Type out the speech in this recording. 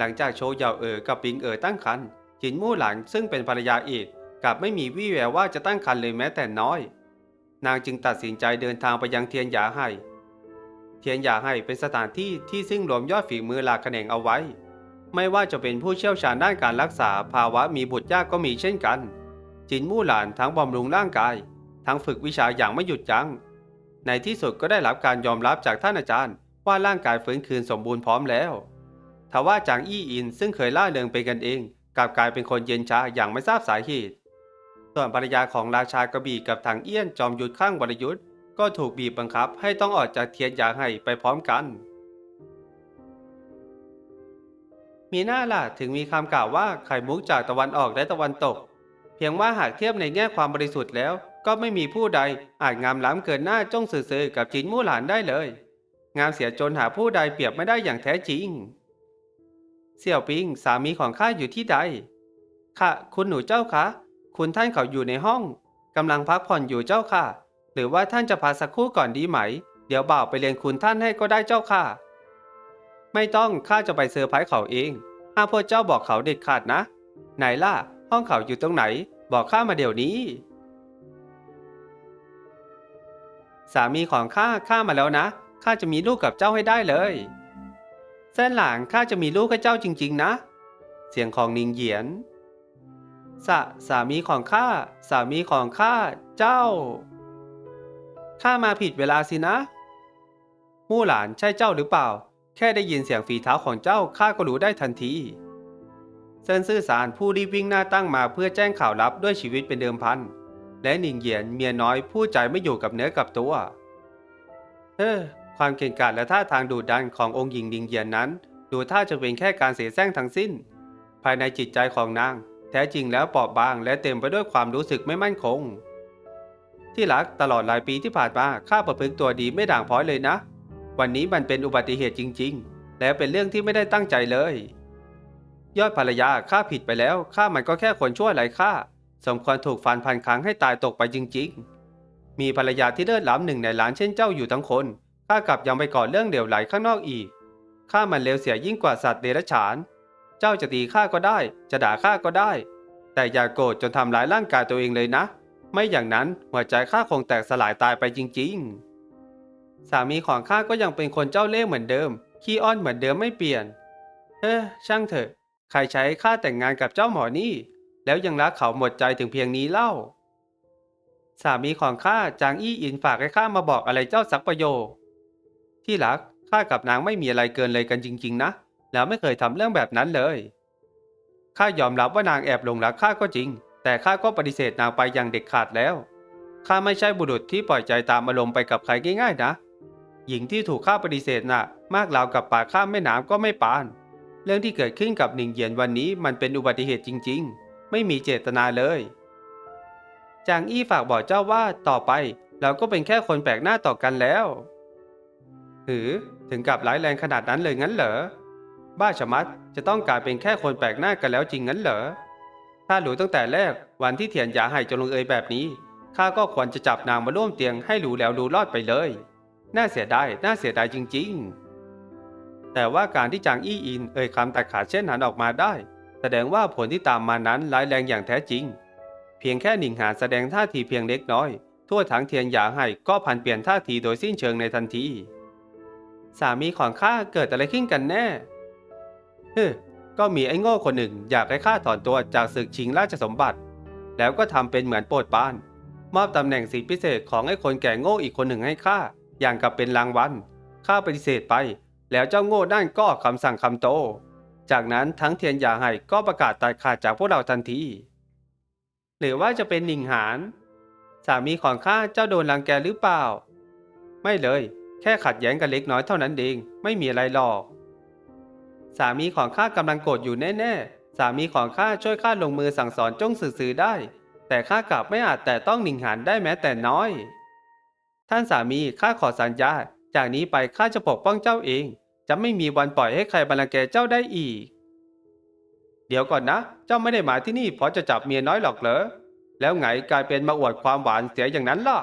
หลังจากโชว์เหยาเอ๋อกับปิงเอ๋อตั้งครรภ์จินมู่หลังซึ่งเป็นภรรยาเอกกลับไม่มีวี่แววว่าจะตั้งครรภ์เลยแม้แต่น้อย นางจึงตัดสินใจเดินทางไปยังเทียนหยาไห่เทียนหยาไห่เป็นสถานที่ที่ซึ่งรวมยอดฝีมือหลากแขนงเอาไว้ ไม่ว่าจะเป็นผู้เชี่ยวชาญด้านการรักษาภาวะมีบุตรยากก็มีเช่นกัน จินมู่หลานทั้งบำรุงร่างกาย ทั้งฝึกวิชาอย่างไม่หยุดยัง้ง ในที่สุดก็ได้รับการยอมรับจากท่านอาจารย์ว่าร่างกายฟื้นคืนสมบูรณ์พร้อมแล้ว ทว่าจางอี้อินซึ่งเคยล่าเริงเป็นกันเอง กลับกลายเป็นคนเย็นชาอย่างไม่ทราบสาเหตุ ส่วนภรรยาของราชากระบี่กับทางเอี้ยนจอมยุทธข้างวรยุทธ์ก็ถูกบีบบังคับให้ต้องออกจากเทียนหยางไห่ไปพร้อมกัน มีหน้าล่ะถึงมีคำกล่าวว่าไข่มุกจากตะวันออกและตะวันตก เพียงว่าหากเทียบในแง่ความบริสุทธิ์แล้ว ก็ไม่มีผู้ใดอาจงามล้ำเกินหน้าจ้องสื่อๆกับจินมู่หลานได้เลย งามเสียจนหาผู้ใดเปรียบไม่ได้อย่างแท้จริง เสี่ยวปิงสามีของข้าอยู่ที่ใด ค่ะ คุณหนูเจ้าคะ คุณท่านเขาอยู่ในห้องกำลังพักผ่อนอยู่เจ้าค่ะ หรือว่าท่านจะพาสักครู่ก่อนดีไหม เดี๋ยวบ่าวไปเรียนคุณท่านให้ก็ได้เจ้าค่ะ ไม่ต้องข้าจะไปเซอร์ไพรส์เขาเองห้ามพวกเจ้าบอกเขาเด็ดขาดนะ ไหนล่ะ ห้องเขาอยู่ตรงไหน บอกข้ามาเดี๋ยวนี้ สามีของข้าข้ามาแล้วนะข้าจะมีลูกกับเจ้าให้ได้เลย เส้นหลังข้าจะมีลูกกับเจ้าจริง ๆ นะ เสียงของนิงเหยียน สะสามีของข้า สามีของข้า เจ้า ข้ามาผิดเวลาสินะ มู่หลานใช่เจ้าหรือเปล่า แค่ได้ยินเสียงฝีเท้าของเจ้าข้าก็รู้ได้ทันทีเซินซื่อสารผู้รีบวิ่งหน้าตั้งมาเพื่อแจ้งข่าวลับด้วยชีวิตเป็นเดิมพัน และหนิงเหยียนเมียน้อยผู้ใจไม่อยู่กับเนื้อกับตัวเฮ้อ ความเก่งกาจและท่าทางดุดันขององค์หญิงหนิงเยียนนั้น ดูท่าจะเป็นแค่การเสแสร้งทั้งสิ้น ภายในจิตใจของนาง แท้จริงแล้วเปราะบางและเต็มไปด้วยความรู้สึกไม่มั่นคง ที่รักตลอดหลายปีที่ผ่านมาข้าประพฤติตัวดีไม่ด่างพร้อยเลยนะ วันนี้มันเป็นอุบัติเหตุจริง ๆ และเป็นเรื่องที่ไม่ได้ตั้งใจเลย ยอดภรรยาข้าผิดไปแล้วข้ามันก็แค่คนชั่วไร้ค่าสมควรถูกฟันพันครั้งให้ตายตกไปจริง ๆ มีภรรยาที่เลิศล้ำหนึ่งในล้านเช่นเจ้าอยู่ทั้งคน ข้ากลับยังไปก่อเรื่องเดี่ยวไหลข้างนอกอีก ข้ามันเลวเสียยิ่งกว่าสัตว์เดรัจฉาน เจ้าจะตีข้าก็ได้ จะด่าข้าก็ได้ แต่อย่าโกรธจนทำร้ายร่างกายตัวเองเลยนะ ไม่อย่างนั้นหัวใจข้าคงแตกสลายตายไปจริง ๆ สามีของข้าก็ยังเป็นคนเจ้าเล่ห์เหมือนเดิม ขี้อ้อนเหมือนเดิมไม่เปลี่ยนเฮ้ช่างเถอะ ใครใช้ข้าแต่งงานกับเจ้าหมอนี่ แล้วยังรักเขาหมดใจถึงเพียงนี้เล่า สามีของข้าจางอี้อินฝากให้ข้ามาบอกอะไรเจ้าสักประโยค ที่รักข้ากับนางไม่มีอะไรเกินเลยกันจริง ๆ นะ แล้วไม่เคยทำเรื่องแบบนั้นเลยข้ายอมรับว่านางแอบหลงรักข้าก็จริง แต่ข้าก็ปฏิเสธนางไปอย่างเด็ดขาดแล้วข้าไม่ใช่บุรุษที่ปล่อยใจตามอารมณ์ไปกับใครง่าย ๆ นะ หญิงที่ถูกข้าปฏิเสธน่ะ มากราวกับป่าข้ามแม่น้ำก็ไม่ปาน เรื่องที่เกิดขึ้นกับหนิงเหยียนวันนี้มันเป็นอุบัติเหตุจริง ๆ ไม่มีเจตนาเลยจางอี้ฝากบอกเจ้าว่าต่อไป เราก็เป็นแค่คนแปลกหน้าต่อกันแล้ว หือ ถึงกับร้ายแรงขนาดนั้นเลยงั้นเหรอ บ้าชะมัดจะต้องกลายเป็นแค่คนแปลกหน้ากันแล้วจริงงั้นเหรอ ถ้าหรู้ตั้งแต่แรกวันที่เถียนหยาไห่จะลงเอยแบบนี้ ข้าก็ควรจะจับนางมาร่วมเตียงให้รู้แล้วรู้รอดไปเลย น่าเสียดาย น่าเสียดายจริง ๆ แต่ว่าการที่จางอี้อินเอ่ยคำตัดขาดเช่นนั้นออกมาได้ แสดงว่าผลที่ตามมานั้นร้ายแรงอย่างแท้จริง เพียงแค่หนิงหานแสดงท่าทีเพียงเล็กน้อยทั่วทั้งเทียนหยาไห่ก็พันเปลี่ยนท่าทีโดยสิ้นเชิงในทันที สามีของข้าเกิดอะไรขึ้นกันแน่เฮ้อก็มีไอ้โง่คนหนึ่งอยากให้ข้าถอนตัวจากศึกชิงราชสมบัติ แล้วก็ทำเป็นเหมือนโปรดปาน มอบตำแหน่งสิทธิพิเศษของไอ้คนแก่โง่อีกคนหนึ่งให้ข้าอย่างกับเป็นรางวัลข้าปฏิเสธไป แล้วเจ้าโง่นั่นก็ออกคำสั่งคำโต จากนั้นทั้งเทียนหยาไห่ก็ประกาศตัดขาดจากพวกเราทันทีหรือว่าจะเป็นหนิงหานสามีของข้าเจ้าโดนรังแกหรือเปล่า ไม่เลย แค่ขัดแย้งกันเล็กน้อยเท่านั้นเอง ไม่มีอะไรหรอก สามีของข้ากำลังโกรธอยู่แน่ๆ สามีของข้าช่วยข้าลงมือสั่งสอนจ้องสื่อได้ แต่ข้ากลับไม่อาจแต่ต้องหนิงหานได้แม้แต่น้อย ท่านสามีข้าขอสัญญา จากนี้ไปข้าจะปกป้องเจ้าเอง จะไม่มีวันปล่อยให้ใครบัลลังแกเจ้าได้อีก เดี๋ยวก่อนนะ เจ้าไม่ได้มาที่นี่เพราะจะจับเมียน้อยหรอกเหรอ แล้วไงกลายเป็นมาอวดความหวานเสียอย่างนั้นล่ะ